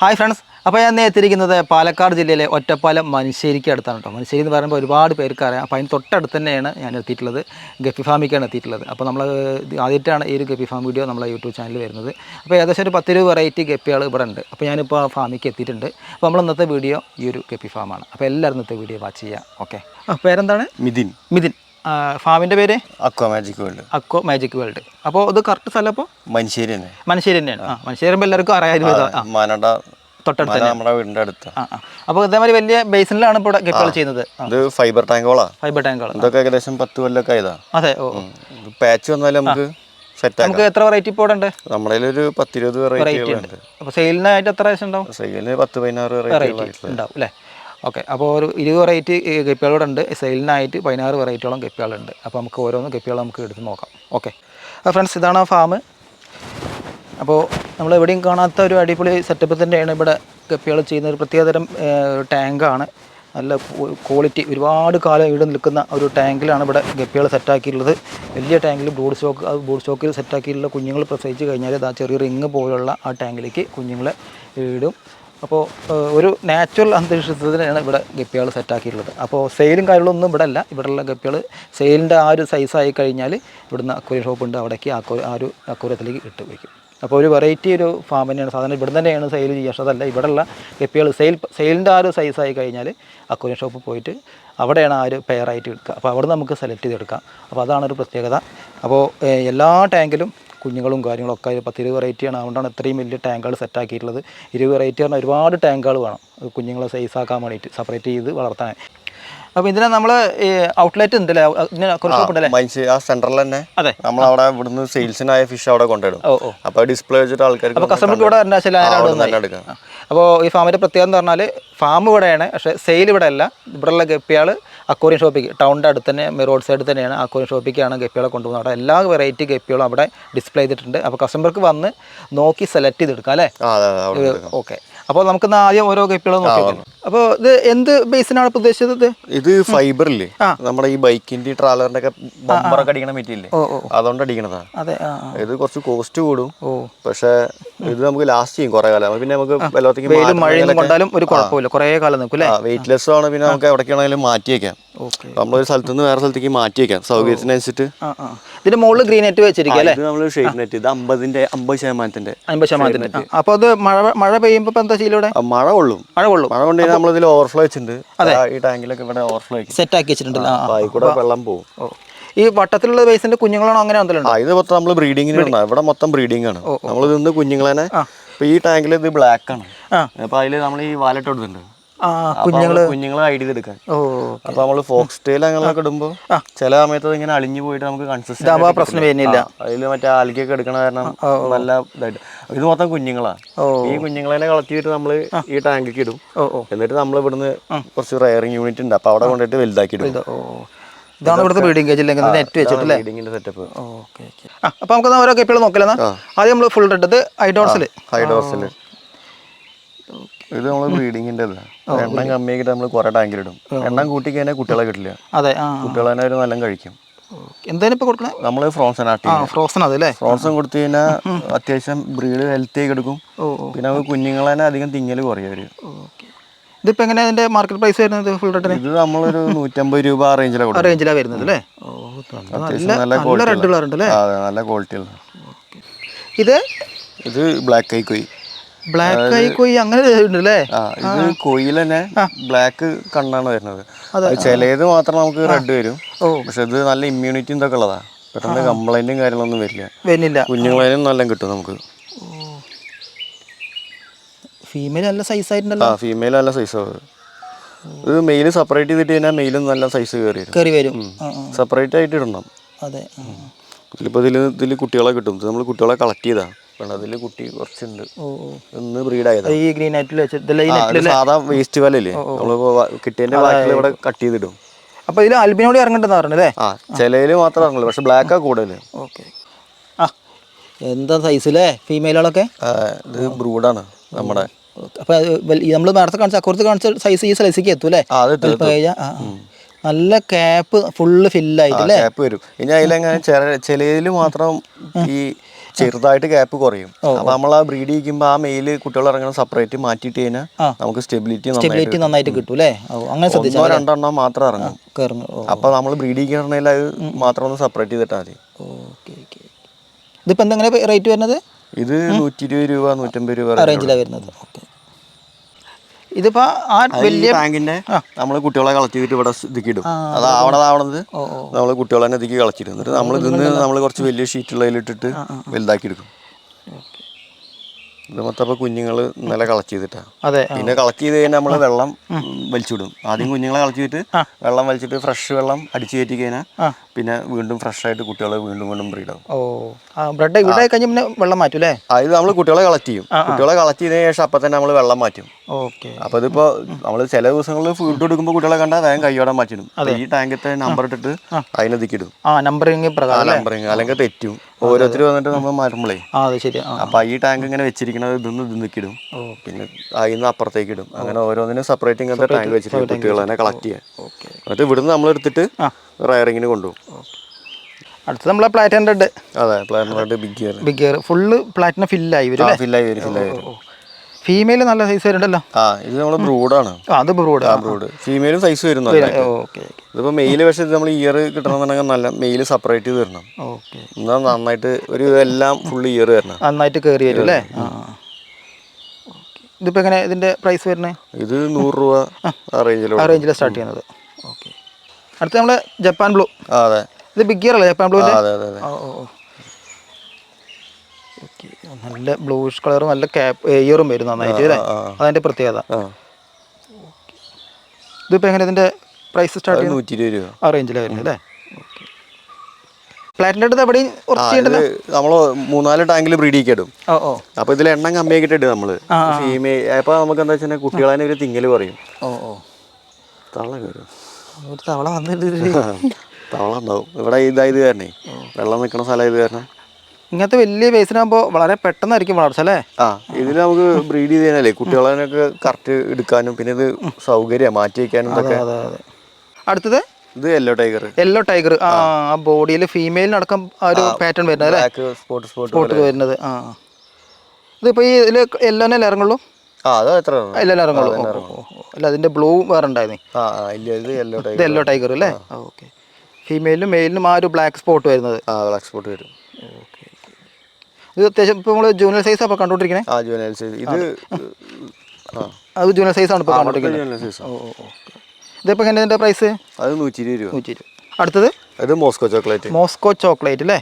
Hi friends അപ്പോൾ ഞാൻ എത്തിയിരിക്കുന്നത് പാലക്കാട് ജില്ലയിലെ ഒറ്റപ്പാലം മനുശ്ശേരിക്ക് അടുത്താണ് കേട്ടോ. മനുശ്ശേരി എന്ന് പറയുമ്പോൾ ഒരുപാട് പേർക്ക് അറിയാം അപ്പോൾ അതിന് തൊട്ടടുത്ത് തന്നെയാണ് ഞാൻ എത്തിയിട്ടുള്ളത്. ഗപ്പി ഫാമിക്കാണ് എത്തിയിട്ടുള്ളത്. അപ്പോൾ നമ്മൾ ആദ്യമായിട്ടാണ് ഈ ഒരു ഗപ്പി ഫാം വീഡിയോ നമ്മളെ യൂട്യൂബ് ചാനൽ വരുന്നത്. അപ്പോൾ ഏകദേശം ഒരു പത്തിരു വെറൈറ്റി ഗപ്പികൾ ഇവിടെ ഉണ്ട്. അപ്പോൾ ഞാനിപ്പോൾ ആ ഫാമിക്ക് എത്തിയിട്ടുണ്ട്. അപ്പോൾ നമ്മൾ ഇന്നത്തെ വീഡിയോ ഈ ഒരു ഗപ്പി ഫാമാണ്. അപ്പോൾ എല്ലാവരും ഇന്നത്തെ വീഡിയോ വാച്ച് ചെയ്യുക ഓക്കെ പേരെന്താണ്? മിഥിൻ. മിഥിൻ. ഫാമിന്റെ പേര്? Aqua magic world. Aqua magic world. അപ്പോൾ ഇത് കറക്റ്റ് സ്ഥലം അപ്പോൾ മനുഷ്യരി തന്നെ. മനുഷ്യരി തന്നെയാണ്. ആ ആകുമ്പോൾ എല്ലാവർക്കും അറിയാം മാനട തൊട്ടടുത്ത് നമ്മുടെ അടുത്ത്. അപ്പോൾ ഇതേമാതിരി വലിയ ബേസിനിലാണ് ഇപ്പോൾ ഇവിടെ ഗപ്പികൾ ചെയ്യുന്നത്. ഇത് ഫൈബർ ഫൈബർ ഇതൊക്കെ ഏകദേശം പത്ത് അതെ ഓ. പാച്ച് വന്നാലും നമുക്ക് നമുക്ക് എത്ര വെറൈറ്റി ഇപ്പോൾ ഇവിടെ ഉണ്ട്? നമ്മുടെ ഒരു പത്തിരുപത് വെറൈറ്റികളുണ്ട് അപ്പോൾ സെയിലിനായിട്ട് എത്ര ആവശ്യം ഉണ്ടാവും? സൈക്കിളിന് പത്ത് പതിനാറ് വെറൈറ്റികളായിട്ടുള്ളത് ഉണ്ടാവും അല്ലേ? ഓക്കെ അപ്പോൾ ഒരു ഇരുപത് വെറൈറ്റി ഗപ്പികളുടെ സെയിലിനായിട്ട് പതിനാറ് വെറൈറ്റിയോളം ഗപ്പികളുണ്ട് അപ്പോൾ നമുക്ക് ഓരോന്ന് ഗപ്പികൾ നമുക്ക് എടുത്ത് നോക്കാം. ഓക്കെ. അപ്പോൾ ഫ്രണ്ട്സ് ഇതാണ് ആ ഫാം. അപ്പോൾ നമ്മൾ എവിടെയും കാണാത്ത ഒരു അടിപൊളി സെറ്റപ്പ് തന്നെയാണ് ഇവിടെ ഗപ്പികൾ ചെയ്യുന്ന ഒരു പ്രത്യേകതരം ടാങ്കാണ് നല്ല ക്വാളിറ്റി ഒരുപാട് കാലം ഇവിടെ നിൽക്കുന്ന ഒരു ടാങ്കിലാണ് ഇവിടെ ഗപ്പികൾ സെറ്റാക്കിയിട്ടുള്ളത് വലിയ ടാങ്കിൽ ബ്രൂഡ് സ്റ്റോക്ക് അത് ബ്രൂഡ് സ്റ്റോക്കിൽ സെറ്റാക്കിയിട്ടുള്ള കുഞ്ഞുങ്ങൾ പ്രസവിച്ച് കഴിഞ്ഞാൽ ആ ചെറിയ റിങ് പോലുള്ള ആ ടാങ്കിലേക്ക് കുഞ്ഞുങ്ങളെ ഇടും. അപ്പോൾ ഒരു നാച്ചുറൽ അന്തരീക്ഷത്തിനാണ് ഇവിടെ ഗപ്പികൾ സെറ്റാക്കിയിട്ടുള്ളത് അപ്പോൾ സെയിലും കാര്യങ്ങളൊന്നും ഇവിടെ അല്ല. ഇവിടെയുള്ള ഗപ്പികൾ സെയിലിന്റെ ആ ഒരു സൈസായി കഴിഞ്ഞാൽ ഇവിടുന്ന് അക്വരി ഷോപ്പ് ഉണ്ട്. അവിടേക്ക് ആ ഒരു അക്കൂരത്തിലേക്ക് ഇട്ട് വയ്ക്കും അപ്പോൾ ഒരു വെറൈറ്റി ഒരു ഫാം തന്നെയാണ്. സാധാരണ ഇവിടെ തന്നെയാണ് സെയിൽ ചെയ്യുക പക്ഷേ അതല്ല ഇവിടെയുള്ള ഗപ്പികൾ സെയിൽ സെയിലിന്റെ ആ ഒരു സൈസായി കഴിഞ്ഞാൽ അക്വരി ഷോപ്പ് പോയിട്ട് അവിടെയാണ് ആ ഒരു പെയറായിട്ട് എടുക്കുക. അപ്പോൾ അവിടെ നമുക്ക് സെലക്ട് ചെയ്തെടുക്കാം. അപ്പോൾ അതാണ് ഒരു പ്രത്യേകത. അപ്പോൾ എല്ലാ ടാങ്കിലും കുഞ്ഞുങ്ങളും കാര്യങ്ങളൊക്കെ പത്ത് ഇരുപത് വെറൈറ്റിയാണ് അതുകൊണ്ടാണ് ഇത്രയും വലിയ ടാങ്കുകൾ സെറ്റാക്കിയിട്ടുള്ളത് ഇരുപത് വെറൈറ്റി പറഞ്ഞാൽ ഒരുപാട് ടാങ്കുകൾ വേണം. കുഞ്ഞുങ്ങളെ സൈസാക്കാൻ വേണ്ടിയിട്ട് സെപ്പറേറ്റ് ചെയ്ത് വളർത്താൻ. അപ്പോൾ ഇതിനെ നമ്മൾ ഔട്ട്ലെറ്റ് ഉണ്ടല്ലേ? ആ സെന്ററിൽ തന്നെ നമ്മൾ അവിടെ ഇവിടുന്ന് സെയിൽസിനായ ഫിഷ് അവിടെ കൊണ്ടുവരും. ഓ ഓ. അപ്പൊ ഡിസ്പ്ലേ വെച്ചിട്ട് ആൾക്കാർക്ക് അപ്പോൾ കസ്റ്റമർക്ക് ഇവിടെ എടുക്കാം. അപ്പോൾ ഈ ഫാമിന്റെ പ്രത്യേകത എന്ന് പറഞ്ഞാൽ ഫാം ഇവിടെയാണ് പക്ഷേ സെയിൽ ഇവിടെ അല്ല. ഇവിടെയുള്ള ഗപ്പിയാൾ അക്വറിയം ഷോപ്പിക്ക് ടൗണിന്റെ അടുത്ത് തന്നെ റോഡ് സൈഡിൽ തന്നെയാണ് അക്വറിയം ഷോപ്പിക്കാണ് ഗപ്പികളെ കൊണ്ടുപോകുന്നത്. അവിടെ എല്ലാ വെറൈറ്റി ഗപ്പികളും അവിടെ ഡിസ്പ്ലേ ചെയ്തിട്ടുണ്ട്. അപ്പോൾ കസ്റ്റമർക്ക് വന്ന് നോക്കി സെലക്ട് ചെയ്തെടുക്കാം അല്ലേ. ഓക്കെ അപ്പോൾ നമുക്ക് ആദ്യം ഓരോ കപ്പികളും നോക്കി അപ്പോൾ ഇത് എന്ത് ബേസിനാണ് ഉദ്ദേശിച്ചത് ഇത്? ഇത് ഫൈബർ ഇല്ലേ നമ്മുടെ ഈ ബൈക്കിന്റെ ട്രാലറിന്റെ ഒക്കെ ബമ്പറൊക്കെ അടിക്കണ മെറ്റീരിയല്ലേ അതുകൊണ്ട് അടിക്കണതാ. അതെ ആ ആ. ഇത് കുറച്ച് കോസ്റ്റ് കൂടും. പക്ഷെ ഇത് നമുക്ക് ലാസ്റ്റ് ചെയ്യും കുറെ കാലം. പിന്നെ നമുക്ക് വെള്ളത്തേക്ക് മഴ കൊണ്ടാലും ഒരു കുഴപ്പമില്ല. കുറെ കാലം നിൽക്കും വെയിറ്റ്ലെസ് വെയിറ്റ് ലെസ് ആണ് പിന്നെ നമുക്ക് എവിടേക്കാണെങ്കിലും മാറ്റി വെക്കാം നമ്മളൊരു സ്ഥലത്ത് നിന്ന് വേറെ സ്ഥലത്തേക്ക് മാറ്റി വെക്കാം. സൗകര്യത്തിനനുസരിച്ചിട്ട്. ആ മുകളിൽ ഗ്രീൻ നെറ്റ് വെച്ചിരിക്കും അല്ലേ? നമ്മൾ ഷെയ്ഡ് നെറ്റ് ഇത് അമ്പതിന്റെ അമ്പത് ശതമാനത്തിന്റെ അമ്പത് ശതമാനത്തിന് അപ്പോൾ അത് മഴ മഴ പെയ്യുമ്പോൾ എന്താ ചെയ്യലൂടെ മഴ കൊള്ളും. മഴ കൊള്ളും. മഴ കൊണ്ട് നമ്മൾ ഇതിൽ ഓവർഫ്ലോ വെച്ചിട്ടുണ്ട്. ഈ ടാങ്കിലൊക്കെ ഇവിടെ ഓവർഫ്ലോ സെറ്റ് ആക്കി വെച്ചിട്ടുണ്ടല്ലോ ആ അപ്പൊ വെള്ളം പോകും. ഈ വട്ടത്തിലുള്ള ബേസിന്റെ കുഞ്ഞുങ്ങളാണോ അങ്ങനെ എന്തെങ്കിലും ആ ഇത് മൊത്തം നമ്മൾ ബ്രീഡിങ്ങിന് ഇടണം ഇവിടെ മൊത്തം ബ്രീഡിംഗ് ആണ്. നമ്മൾ ഇതിന്ന് കുഞ്ഞുങ്ങളെ ഈ ടാങ്കിൽ ഇത് ബ്ലാക്ക് ആണ്. അപ്പൊ അതിൽ നമ്മൾ ഈ വാലറ്റ് കൊടുത്തിട്ടുണ്ട്. കുഞ്ഞുങ്ങളെ എടുക്കാൻ. ഓ അപ്പൊ നമ്മൾ ഫോക്സ് ടെയിൽ അങ്ങനെയൊക്കെ ഇടുമ്പോ ചില സമയത്ത് ഇങ്ങനെ അളിഞ്ഞു പോയിട്ട് നമുക്ക് കൺസിസ്റ്റന്റ് പ്രശ്നം വരുന്നില്ല. അതിൽ മറ്റേ ആൽക്കൊക്കെ എടുക്കണ കാരണം നല്ല ഇതായിട്ട്. ഇത് മൊത്തം കുഞ്ഞുങ്ങളാണ്. ഈ കുഞ്ഞുങ്ങളെ കളക്ട് ചെയ്തിട്ട് നമ്മൾ ഈ ടാങ്കിക്ക് ഇടും. എന്നിട്ട് നമ്മൾ ഇവിടുന്ന് കുറച്ച് റയറിങ് യൂണിറ്റ് ഉണ്ട്. അപ്പൊ അവിടെ കൊണ്ടിട്ട് വലുതാക്കി ഇടും. ഇതാണ് ഇവിടുത്തെ ബ്രീഡിംഗ് കേജ് അല്ലെങ്കിൽ നെറ്റ് വെച്ചിട്ടല്ലേ ബ്രീഡിങ്ങിന്റെ സെറ്റപ്പ് ഓക്കെ ഓക്കെ. അപ്പൊ നമുക്ക് ഓരോ കെപ്പികൾ നോക്കില്ല ആദ്യം നമ്മൾ ഫുൾ റെഡ് ഇത് ഐഡോർസിൽ ഹൈഡോർസിൽ ഇത് നമ്മൾ ബ്രീഡിങ്ങിന്റെ എണ്ണം കമ്മിയാക്കിട്ട് നമ്മൾ കുറെ ടാങ്കിലിടും. എണ്ണം കൂട്ടി കഴിഞ്ഞാൽ കുട്ടികളെ കിട്ടില്ല. അതെ കുട്ടികളെ തന്നെ ഒരു നല്ല കഴിക്കും. എന്തായാലും ഇപ്പോൾ കൊടുക്കണേ? നമ്മൾ ഫ്രോസൺ ആട്ടി ഫ്രോസൺ അതല്ലേ ഫ്രോസൺ കൊടുത്തു കഴിഞ്ഞാൽ അത്യാവശ്യം ബ്രീഡ് ഹെൽത്തി ആയി എടുക്കും പിന്നെ നമുക്ക് കുഞ്ഞുങ്ങളെ തന്നെ അധികം തിങ്ങൽ കുറയും അവർ. ഓക്കെ. ഇതിപ്പോൾ അതിന്റെ മാർക്കറ്റ് പ്രൈസ് വരുന്നത് ഫുൾ റെഡിന് ഇത് നമ്മളൊരു നൂറ്റമ്പത് രൂപ ആ റേഞ്ചിലാണ് റേഞ്ചിലാണ് വരുന്നത് അല്ലേ? നല്ല അത്യാവശ്യം നല്ല ക്വാളിറ്റി ഇത്? ഇത് ബ്ലാക്ക് ഐ കൊയ് ബ്ലാക്ക് ആയി പോയി അങ്ങനെ ഉണ്ട് അല്ലേ ഇത് കൊയിൽ തന്നെ ബ്ലാക്ക് കണ്ണാണ് വരുന്നത്. ചിലത് മാത്രം നമുക്ക് റെഡ് വരും. പക്ഷെ ഇത് നല്ല ഇമ്മ്യൂണിറ്റി ഇതൊക്കെ ഉള്ളതാ. പെട്ടെന്ന് കംപ്ലൈന്റും കാര്യങ്ങളൊന്നും വരില്ല. വരുന്നില്ല കുഞ്ഞുങ്ങളും നല്ല കിട്ടും നമുക്ക്. ഫീമെയിൽ നല്ല സൈസ് ആയിട്ടുണ്ടല്ലോ. ആ ഫീമെയിൽ നല്ല സൈസ് ഇത് മെയിൽ സെപ്പറേറ്റ് ചെയ്തിട്ട് കഴിഞ്ഞാൽ മെയിലും നല്ല സൈസ് കയറി വരും. കയറി വരും. സെപ്പറേറ്റ് ആയിട്ട് ഇടണം. അതെ. ഇതിലിപ്പോൾ ഇതിൽ ഇതിൽ കുട്ടികളെ കിട്ടും. നമ്മൾ കുട്ടികളെ കളക്ട് ചെയ്താ. കാരണം അതിൽ കുട്ടി കുറച്ചുണ്ട്. ഇന്ന് ബ്രീഡ് ആയതാ ഈ ഗ്രീൻ നെറ്റിൽ സാധാ വേസ്റ്റ് വലല്ലേ നമ്മളിപ്പോ കിട്ടിയതിന്റെ ബാക്കിൽ ഇവിടെ കട്ട് ചെയ്തിടും. അപ്പോൾ ഇതിൽ അൽബിനോട് ഇറങ്ങണ്ടെന്ന് പറഞ്ഞല്ലേ ആ ചിലയിൽ മാത്രം ഇറങ്ങില്ല പക്ഷെ ബ്ലാക്കാ കൂടുതൽ ഓക്കെ. ആ. എന്താ സൈസ് അല്ലേ ഫീമെയിലുകളൊക്കെ ഇത് ബ്രൂഡാണ് നമ്മുടെ. അപ്പോൾ നമ്മൾ നേരത്തെ കാണിച്ച അക്കുറത്ത് കാണിച്ച സൈസ് ഈ സൈസിലേക്ക് എത്തും അല്ലേ. നല്ല ക്യാപ്പ് ഫുള്ള് ഫില്ലായിട്ട് അല്ലേ? ക്യാപ്പ് വരും. ഇനി അതിലെങ്ങനെ ചില ചിലയിൽ മാത്രം ഈ ചെറുതായിട്ട് ഗ്യാപ്പ് കുറയും. അപ്പൊ നമ്മൾ ആ ബ്രീഡ് ചെയ്യിക്കുമ്പോൾ ആ മെയിൽ കുട്ടികൾ ഇറങ്ങുന്ന സെപ്പറേറ്റ് മാറ്റിയിട്ട് കഴിഞ്ഞാൽ നമുക്ക് സ്റ്റെബിലിറ്റി സ്റ്റെബിലിറ്റി നന്നായിട്ട് കിട്ടും അല്ലേ അങ്ങനെ ഒന്നോ രണ്ടെണ്ണം മാത്രം ഇറങ്ങും. അപ്പൊ നമ്മൾ ബ്രീഡ് ചെയ്യണമെങ്കിൽ അത് മാത്രം ഒന്ന് സെപ്പറേറ്റ് ചെയ്തിട്ടാൽ മതി. ഓക്കെ ഓക്കെ ഇതിപ്പോൾ എന്തെങ്ങനെ റേറ്റ് വരുന്നത്? ഇത് നൂറ്റി ഇരുപത് രൂപ നൂറ്റമ്പത് രൂപ റേഞ്ചിലാണ് വരുന്നത്. ഓക്കെ. ഇതിപ്പോൾ ആ വലിയ ടാങ്കിന്റെ നമ്മൾ കുട്ടികളെ കളക്ട് ചെയ്തിട്ട് ഇവിടെ ഇതിക്കിടും. അത് ആവണത് ആവണത് ഓ ഓ. നമ്മൾ കുട്ടികളെ തന്നെ ഇതിക്ക് കളച്ചിടും. എന്നിട്ട് നമ്മൾ ഇതിന്ന് നമ്മൾ കുറച്ച് വലിയ ഷീറ്റുള്ളതിലിട്ടിട്ട് വലുതാക്കി എടുക്കും ഇത് മൊത്തം കുഞ്ഞുങ്ങൾ ഇന്നലെ കളക്ട് ചെയ്തിട്ടാ അതെ പിന്നെ കളക്ട് ചെയ്ത് കഴിഞ്ഞാൽ നമ്മൾ വെള്ളം വലിച്ചിടും. ആദ്യം കുഞ്ഞുങ്ങളെ കളക്ട് ചെയ്തിട്ട് വെള്ളം വലിച്ചിട്ട് ഫ്രഷ് വെള്ളം അടിച്ചു കയറ്റി കഴിഞ്ഞാൽ പിന്നെ വീണ്ടും ഫ്രഷ് ആയിട്ട് കുട്ടികളെ വീണ്ടും വീണ്ടും ബ്രീഡ് ആവും. ഓ. ബ്രെഡ് ഇവിടെ കഴിഞ്ഞ് പിന്നെ വെള്ളം മാറ്റും അല്ലേ? അത് നമ്മൾ കുട്ടികളെ കളക്ട് ചെയ്യും. കുട്ടികളെ കളക്ട് ചെയ്തതിന് ശേഷം അപ്പം തന്നെ നമ്മൾ വെള്ളം മാറ്റും. ഓക്കെ. അപ്പൊ ഇതിപ്പോ നമ്മൾ ചില ദിവസങ്ങളിൽ ഫുഡ് കൊടുക്കുമ്പോൾ കുട്ടികളെ കണ്ടാൽ വേഗം കൈയോടാൻ മാറ്റിടും ഈ ടാങ്കത്തെ നമ്പർ ഇട്ടിട്ട് അതിന് ദിക്കിടും ആ നമ്പറിങ് ആ പ്രകാരം നമ്പറിങ് അല്ലെങ്കിൽ തെറ്റും. ഓരോരുത്തർ വന്നിട്ട് നമ്മൾ ആ അപ്പൊ ഈ ടാങ്ക് ഇങ്ങനെ വെച്ചിരിക്കുന്നത് ഇതൊന്ന് ഇത് നിൽക്കിടും പിന്നെ അതിന്ന് അപ്പുറത്തേക്ക് ഇടും അങ്ങനെ ഓരോന്നിനും സെപ്പറേറ്റ് ഇങ്ങനത്തെ ടാങ്ക് വെച്ചിട്ട് കുട്ടികൾ തന്നെ കളക്ട് ചെയ്യാൻ ഓക്കെ. എന്നിട്ട് ഇവിടുന്ന് നമ്മൾ എടുത്തിട്ട് റയറിങ്ങിന് കൊണ്ടുപോകും. അടുത്ത് നമ്മളെ പ്ലാറ്റിനം റെഡ് അതെ പ്ലാനറായിട്ട് big gear big gear full platinum ഫില്ലായി വരും ഫില്ലായി വരും ഫില്ലായി വരും. ഫീമെയിൽ നല്ല സൈസ് വരുന്നുണ്ടല്ലോ. ആ ഇത് നമ്മുടെ ബ്രൂഡാണ് ആണ്. അത് ബ്രൂഡ് ആ ബ്രൂഡ് ഫീമെയിലും സൈസ് വരുന്നു ഓക്കെ ഓക്കെ. ഇതിപ്പോ മെയിൽ പക്ഷേ നമ്മൾ ഇയർ കിട്ടണമെന്നുണ്ടെങ്കിൽ നല്ല മെയിൽ സെപ്പറേറ്റ് ചെയ്ത് തരണം ഓക്കെ. എന്നാൽ നന്നായിട്ട് ഒരു എല്ലാം ഫുൾ ഇയർ വരണം. നന്നായിട്ട് കയറി വരും അല്ലേ? ഇതിപ്പോൾ എങ്ങനെ ഇതിന്റെ പ്രൈസ് വരുന്നത് ഇത് നൂറ് രൂപ ആ റേഞ്ചിലാണ് ആ റേഞ്ചിൽ സ്റ്റാർട്ട് ചെയ്യുന്നത്. ഓക്കെ. അടുത്ത് നമ്മൾ ജപ്പാൻ ബ്ലൂ. അതെ. ഇത് ബിഗ് ഇയർ അല്ലേ ജപ്പാൻ ബ്ലൂ അതെ അതെ അതെ. ഓ ഓ. നല്ല ബ്ലൂഷ് കളറും നല്ല ക്യാപ് ഇയറും വരും നന്നായിട്ട് അല്ലേ അതിന്റെ പ്രത്യേകത. ഇതിപ്പോ ഇതിപ്പോൾ എങ്ങനെ ഇതിന്റെ പ്രൈസ് സ്റ്റാർട്ട് നൂറ്റി ഇരുപത് രൂപ. ആ റേഞ്ചിലാണ് വരുന്നത് അല്ലേ? പ്ലാറ്റിന്റെ അടുത്ത് എവിടെയും നമ്മൾ മൂന്നാൽ ടാങ്കിൽ ബ്രീഡ് ഇടും അപ്പൊ ഇതിൽ എണ്ണം കമ്മിയാക്കിയിട്ട് നമ്മൾ. ഫീമെയിൽ അപ്പൊ നമുക്ക് എന്താ വെച്ചാൽ കുട്ടികളെ ഒരു തിങ്ങൽ പറയും. തവള ഒരു തവള വന്നിട്ട് തവള ഉണ്ടാവും. ഇവിടെ ഇതായത് കാരണേ. വെള്ളം നിൽക്കുന്ന സ്ഥലം ഇത് കാരണം. ഇങ്ങനത്തെ വലിയ ബേസിനാകുമ്പോൾ വളരെ പെട്ടെന്നായിരിക്കും വളർച്ച അല്ലേ? ആ ഇതിൽ നമുക്ക് ബ്രീഡ് ചെയ്ത് കഴിഞ്ഞാലേ കുട്ടികളൊക്കെ കറക്റ്റ് എടുക്കാനും പിന്നെ ഇത് സൗകര്യം മാറ്റി വയ്ക്കാനും ഇതൊക്കെ. അടുത്തത്? ഇത് യെല്ലോ ടൈഗർ യെല്ലോ ടൈഗർ ആ ബോഡിയിൽ ഫീമെയിലിനടക്കം ആ ഒരു പാറ്റേൺ വരുന്നത് അല്ലേ? സ്പോട്ട് സ്പോട്ട് വരുന്നത് ആ ഇതിപ്പോ ഇതിപ്പോൾ ഈ ഇതിൽ യെല്ലോനെ ഇറങ്ങുള്ളൂ. അല്ല അതിന്റെ ബ്ലൂ വേറെ ഉണ്ടായിരുന്നു. യെല്ലോ ടൈഗർ അല്ലേ? ഓക്കെ ഫീമെയിലും മെയിലിനും ആ ഒരു ബ്ലാക്ക് സ്പോട്ട് വരുന്നത്. ആ ബ്ലാക്ക് സ്പോട്ട് വരും. ഓക്കെ ഇത് അത്യാവശ്യം ഇപ്പോൾ നമ്മൾ ജൂനിയർ സൈസ് അപ്പോൾ കണ്ടുകൊണ്ടിരിക്കണേ? ആ ജുവനൽ സൈസ് ഇത് അത് ജൂനിയർ സൈസ് ആണ് ഇപ്പോൾ കണ്ടുകൊണ്ടിരിക്കുന്നത് ഓ ഓ ഇതിപ്പോൾ എങ്ങനെ ഇതിന്റെ പ്രൈസ് അത് നൂറ്റി ഇരുപത് രൂപ. നൂറ്റി ഇരുപത് അടുത്തത്? അത് മോസ്കോ ചോക്ലേറ്റ്. മോസ്കോ ചോക്ലേറ്റ് അല്ലേ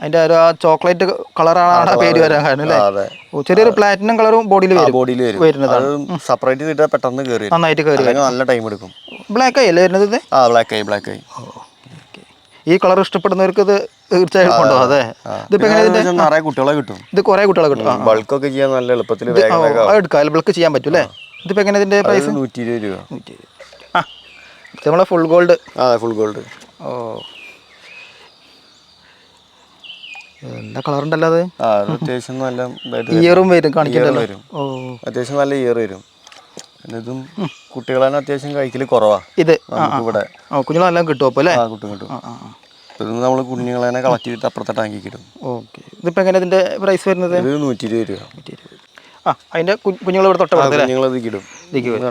അതിന്റെ ഒരു ആ ചോക്ലേറ്റ് കളറാണ് പേര് വരാൻ കാരണം അല്ലേ ചെറിയൊരു പ്ലാറ്റിനം കളറും ബോഡിയിൽ വരും. ബോഡിയിൽ വരും. വരുന്നതാണ്. അത് സെപ്പറേറ്റ് ചെയ്തിട്ട് പെട്ടെന്ന് കയറി നന്നായിട്ട് കയറി നല്ല ടൈം എടുക്കും. ബ്ലാക്ക് ആയി അല്ലേ വരുന്നത് ഇത്? ആ ബ്ലാക്ക് ആയി ബ്ലാക്ക് ആയി. ഈ കളർ ഇഷ്ടപ്പെടുന്നവർക്ക് ഇത് തീർച്ചയായും കൊണ്ടുപോകും അതെ. ഇതിപ്പോ എങ്ങനെ ഇതിന്റെ നിറയെ കുട്ടികളെ കിട്ടും. ഇത് കുറേ കുട്ടികളെ കിട്ടും. ബൾക്കൊക്കെ ചെയ്യാൻ നല്ല എളുപ്പത്തിൽ എടുക്കാം. ബൾക്ക് ചെയ്യാൻ പറ്റും അല്ലേ ഇതിപ്പോ എങ്ങനെ ഇതിന്റെ പ്രൈസ് നൂറ്റി ഇരുപത് രൂപ. നൂറ്റി ആ നമ്മളെ ഫുൾ ഗോൾഡ് ആ ഫുൾ ഗോൾഡ് ഓ. എന്താ കളർ ഉണ്ടല്ലോ അത്? അത്യാവശ്യം നല്ല ഇയറും വരും. കാണിക്കണ്ടല്ലോ. ഓ. അത്യാവശ്യം നല്ല ഇയർ വരും. ഇതും കുട്ടികളാണ് അത്യാവശ്യം കഴിക്കൽ കുറവാ. ഇത്. ഇവിടെ കുഞ്ഞുങ്ങളെല്ലാം കിട്ടും അല്ലേ? കിട്ടും കിട്ടും. ഇത് നമ്മൾ കുഞ്ഞുങ്ങളെ തന്നെ കളക്ട് ചെയ്തിട്ട് അപ്പുറത്തെ ടാങ്കിൽ കിട്ടും ഓക്കെ ഇതിപ്പോൾ എങ്ങനെ ഇതിന്റെ പ്രൈസ് വരുന്നത്? ഇത് നൂറ്റി ഇരുപത് രൂപ. നൂറ്റി ഇരുപത് ആ അതിന്റെ കുഞ്ഞുങ്ങൾ ഇവിടെ തൊട്ട് കുഞ്ഞുങ്ങൾ ഇത് കിടും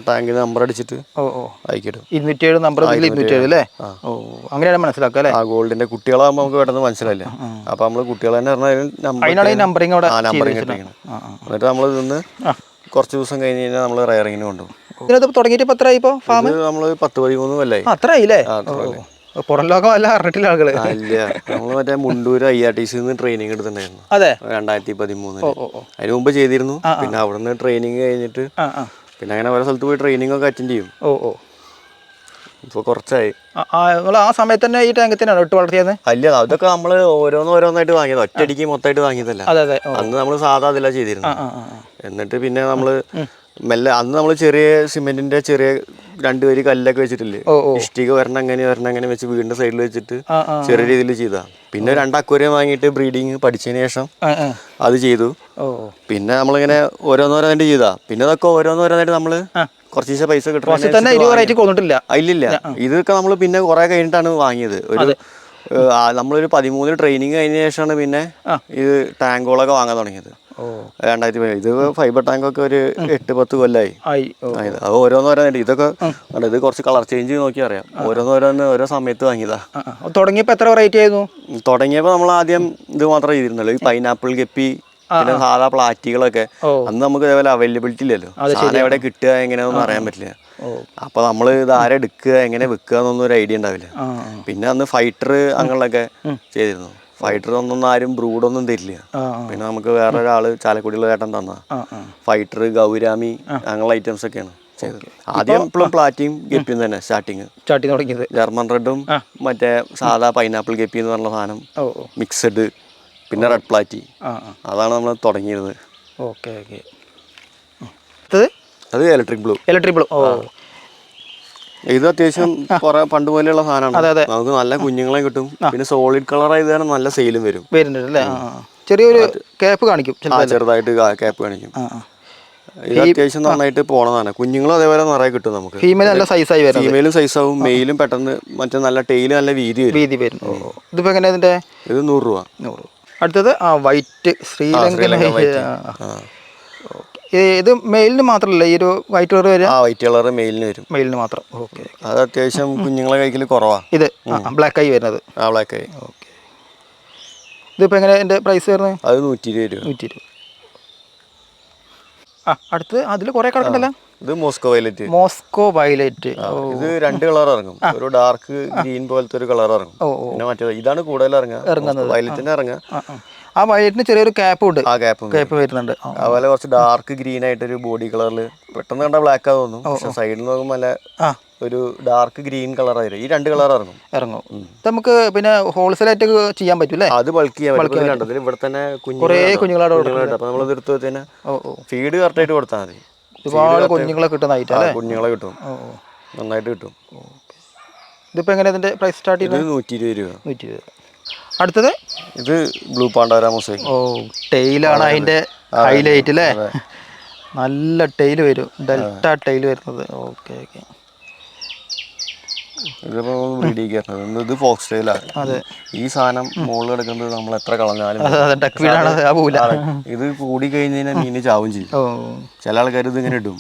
ടാങ്കിൽ നമ്പർ അടിച്ചിട്ട് ഓ ഓ. അയക്കിടും ഇരുന്നൂറ്റി ഏഴ് നമ്പർ ഇതിൽ ഇരുന്നൂറ്റി ഏഴ് അല്ലേ? ഓ അങ്ങനെയാണ് മനസ്സിലാക്കുക അല്ലേ? ആ ഗോൾഡിന്റെ കുട്ടികളാകുമ്പോൾ നമുക്ക് പെട്ടെന്ന് മനസ്സിലായില്ല അപ്പോൾ നമ്മൾ കുട്ടികളെ തന്നെ പറഞ്ഞാൽ അതിനാണ് ഈ നമ്പറിങ് അവിടെ ആ നമ്പറിങ് ഇട്ടിരിക്കണം എന്നിട്ട് നമ്മൾ ഇതിന്ന് കുറച്ച് ദിവസം കഴിഞ്ഞ് കഴിഞ്ഞാൽ നമ്മൾ റയറിങ്ങിന് കൊണ്ടുപോകും. ഇതിനകത്ത് തുടങ്ങിയിട്ട് ഇപ്പോൾ എത്രയായി ഇപ്പോൾ ഫാം നമ്മൾ പത്ത് പതിമൂന്ന് കൊല്ലായി. ആ പുറം ലോകം അല്ല അറിഞ്ഞിട്ടില്ല ആളുകൾ. അല്ല നമ്മൾ മറ്റേ മുണ്ടൂര് ഐ ആർ ടി സിന്ന് ട്രെയിനിങ് എടുത്തിട്ടുണ്ടായിരുന്നു. അതെ. രണ്ടായിരത്തി പതിമൂന്നിൽ അതിനു മുമ്പ് ചെയ്തിരുന്നു. പിന്നെ അവിടുന്ന് ട്രെയിനിങ് കഴിഞ്ഞിട്ട് പിന്നെ അങ്ങനെ പല സ്ഥലത്ത് പോയി ട്രെയിനിങ് ഒക്കെ അറ്റൻഡ് ചെയ്യും. ഓ ഓ. ഇപ്പൊ കുറച്ചായി. ആ, സമയത്ത് തന്നെ ഈ ടാങ്ക് തന്നെയാണ് ഇട്ട് വളർത്തിയത്? അല്ല അതൊക്കെ നമ്മൾ ഓരോന്ന് ഓരോന്നായിട്ട് വാങ്ങിയത്. ഒറ്റയടിക്ക് മൊത്തമായിട്ട് വാങ്ങിയതല്ല. അന്ന് നമ്മൾ സാധാ അതെല്ലാം ആ എന്നിട്ട് പിന്നെ നമ്മൾ മെല്ലെ അന്ന് നമ്മൾ ചെറിയ സിമെന്റിന്റെ ചെറിയ രണ്ട് വരി കല്ലൊക്കെ വെച്ചിട്ടില്ലേ? ഇഷ്ടിക വരണം അങ്ങനെ വരണം അങ്ങനെ വെച്ച് വീടിന്റെ സൈഡിൽ വെച്ചിട്ട് ചെറിയ രീതിയിൽ ചെയ്താ. പിന്നെ രണ്ട് അക്വേറിയം വാങ്ങിയിട്ട് ബ്രീഡിങ് പഠിച്ചതിന് ശേഷം അത് ചെയ്തു. പിന്നെ നമ്മളിങ്ങനെ ഓരോന്നോരോന്നായിട്ട് ചെയ്താ. പിന്നെ അതൊക്കെ ഓരോന്നോരോന്നായിട്ട് നമ്മൾ കുറച്ച് ദിവസം പൈസ കിട്ടും ഇല്ലില്ല. ഇതൊക്കെ നമ്മൾ പിന്നെ കുറെ കഴിഞ്ഞിട്ടാണ് വാങ്ങിയത്. ഒരു നമ്മളൊരു പതിമൂന്ന് ട്രെയിനിങ് കഴിഞ്ഞ ശേഷമാണ് പിന്നെ ഇത് ടാങ്കുകളൊക്കെ വാങ്ങാൻ തുടങ്ങിയത്. രണ്ടായിരത്തി പതിനേഴ്. ഇത് ഫൈബർ ടാങ്ക് ഒക്കെ ഒരു എട്ട് പത്ത് കൊല്ലായി. അത് ഓരോന്നോരോന്നിട്ട് ഇതൊക്കെ ഇത് കുറച്ച് കളർ ചേഞ്ച് നോക്കി അറിയാം. ഓരോന്നോരോന്ന് ഓരോ സമയത്ത് വാങ്ങിയതാ. തുടങ്ങിയപ്പോൾ എത്ര വെറൈറ്റി ആയിരുന്നു? തുടങ്ങിയപ്പോൾ നമ്മൾ ആദ്യം ഇത് മാത്രമേ ചെയ്തിരുന്നുള്ളൂ. ഈ പൈനാപ്പിൾ ഗപ്പി പിന്നെ സാധാ പ്ലാറ്റികളൊക്കെ. അന്ന് നമുക്ക് ഇതേപോലെ അവൈലബിലിറ്റി ഇല്ലല്ലോ. സാധനം എവിടെ കിട്ടുക എങ്ങനെയാണെന്നൊന്നും അറിയാൻ പറ്റില്ല. അപ്പൊ നമ്മൾ ഇത് ആരെ എടുക്കുക എങ്ങനെ വെക്കുക എന്നൊന്നും ഒരു ഐഡിയ ഉണ്ടാവില്ല. പിന്നെ അന്ന് ഫൈറ്റർ അങ്ങനെയൊക്കെ ചെയ്തിരുന്നു. ഫൈറ്റർ ഒന്നും ആരും ബ്രൂഡൊന്നും തരില്ല. പിന്നെ നമുക്ക് വേറെ ഒരാൾ ചാലക്കുടിയുള്ള ഏട്ടൻ തന്ന. ഫൈറ്റർ ഗൗരാമി അങ്ങനെയുള്ള ഐറ്റംസ് ഒക്കെയാണ് ആദ്യം ഇപ്പോഴും പ്ലാറ്റിയും ഗപ്പിയും തന്നെ സ്റ്റാർട്ടിങ് സ്റ്റാർട്ടിങ് തുടങ്ങിയത്. ജർമ്മൻ റെഡും മറ്റേ സാധാ പൈനാപ്പിൾ ഗപ്പി എന്ന് പറഞ്ഞ സാധനം. മിക്സഡ് പിന്നെ റെഡ് പ്ലാറ്റി അതാണ് നമ്മൾ തുടങ്ങിയത് ഓക്കെ ഓക്കെ. അത് ഇലക്ട്രിക് ബ്ലൂ ഇലക്ട്രിക് ബ്ലൂ ഓ. ഇത് അത്യാവശ്യം കുറെ പണ്ട് പോലെയുള്ള സാധനമാണ്. നമുക്ക് നല്ല കുഞ്ഞുങ്ങളെ കിട്ടും. പിന്നെ സോളിഡ് കളർ ആയത് കാരണം നല്ല സെയിലും വരും. വരുന്നുണ്ട് അല്ലേ. ചെറിയൊരു ക്യാപ്പ് കാണിക്കും ചെറുതായിട്ട് ക്യാപ്പ് കാണിക്കും. ഇത് അത്യാവശ്യം നന്നായിട്ട് പോണതാണ്. കുഞ്ഞുങ്ങളും അതേപോലെ നിറയെ കിട്ടും നമുക്ക്. ഫീമെയിൽ നല്ല സൈസായി വരും ഫീമെയിലും സൈസ് ആവും മെയിലും പെട്ടെന്ന് മറ്റേ നല്ല ടെയിൽ നല്ല വീതി വരും. വീതി വരും. ഇതിപ്പോ എങ്ങനെയാ ഇത് നൂറ് രൂപ. നൂറ് അടുത്തത് ആ white Sri Lankan Sri Lankan white. white. ആ, ആ. ആ ഇത് മെയിലിന് മാത്രമല്ല ഈ ഒരു വൈറ്റ് കളർ വരും ആ വൈറ്റ് കളർ മെയിലിന് വരും. മെയിലിന് മാത്രം. ഓക്കെ അത് അത്യാവശ്യം കുഞ്ഞുങ്ങളെ കഴിക്കൽ കുറവാ. ഇത് ബ്ലാക്ക് ആയി വരുന്നത്. ആ ബ്ലാക്ക് ആയി. ഓക്കെ ഇതിപ്പോൾ എങ്ങനെ എന്റെ പ്രൈസ് വരുന്നത്? അത് നൂറ്റി ഇരുപത് രൂപ. നൂറ്റി ഇരുപത് ആ അടുത്ത് അതിൽ കുറേ കിടക്കണ്ടല്ലോ ഇത് മോസ്കോ വയലറ്റ്. Moscow violet. ഇത് രണ്ട് കളർ ഇറങ്ങും. ഒരു ഡാർക്ക് ഗ്രീൻ പോലത്തെ ഒരു കളർ ഇറങ്ങും. പിന്നെ മറ്റേ ഇതാണ് കൂടുതൽ ഇറങ്ങുക. വയലറ്റിന് ഇറങ്ങുക. ആ. ആ ചെറിയൊരു ക്യാപ്പ് ഉണ്ട്. ആ ക്യാപ്പ് ക്യാപ്പ് വരുന്നുണ്ട്. അതുപോലെ കുറച്ച് ഡാർക്ക് ഗ്രീൻ ആയിട്ടൊരു ബോഡി കളറിൽ പെട്ടെന്ന് കണ്ട ബ്ലാക്ക് ആ തോന്നും. പക്ഷെ സൈഡിൽ നോക്കുമ്പോൾ നല്ല ആ. ഒരു ഡാർക്ക് ഗ്രീൻ കളർ ആയിരുന്നു ഈ രണ്ട് കളർ ഇറങ്ങും. ഇറങ്ങും. നമുക്ക് പിന്നെ ഹോൾസെയിൽ ആയിട്ട് ചെയ്യാൻ പറ്റും അത് ബൾക്ക് ചെയ്യാൻ ഇവിടെ തന്നെ കുറേ കുഞ്ഞുങ്ങളോട് അപ്പൊ നമ്മൾ എടുത്ത് വെച്ചാൽ ഫീഡ് കറക്റ്റ് ആയിട്ട് കൊടുത്താൽ മതി. ഒരുപാട് കുഞ്ഞുങ്ങളെ കിട്ടുന്നതായിട്ട് കുഞ്ഞുങ്ങളെ കിട്ടും. നന്നായിട്ട് കിട്ടും. ഇതിപ്പോ എങ്ങനെ ഇതിന്റെ പ്രൈസ് സ്റ്റാർട്ട് ചെയ്യുന്നത്? നൂറ്റി ഇരുപത് രൂപ. നൂറ്റി ഇരുപത് അടുത്തത്? ഇത് ബ്ലൂ പാണ്ടാര മൊസൈക്ക് ഓ ടെയിലാണ് അതിന്റെ ഹൈലൈറ്റ് അല്ലേ നല്ല ടെയിൽ വരും. ഡെൽറ്റ ടെയിൽ വരുന്നത്. Okay okay. ഇത് ഫോക്സ് അതെ. ഈ സാധനം മുകളിൽ കിടക്കുന്നത് നമ്മൾ എത്ര കളഞ്ഞാലും ഇത് കൂടി കഴിഞ്ഞാൽ മീന് ചാവും ചെയ്യും. ചില ആൾക്കാർ ഇത് ഇങ്ങനെ ഇടും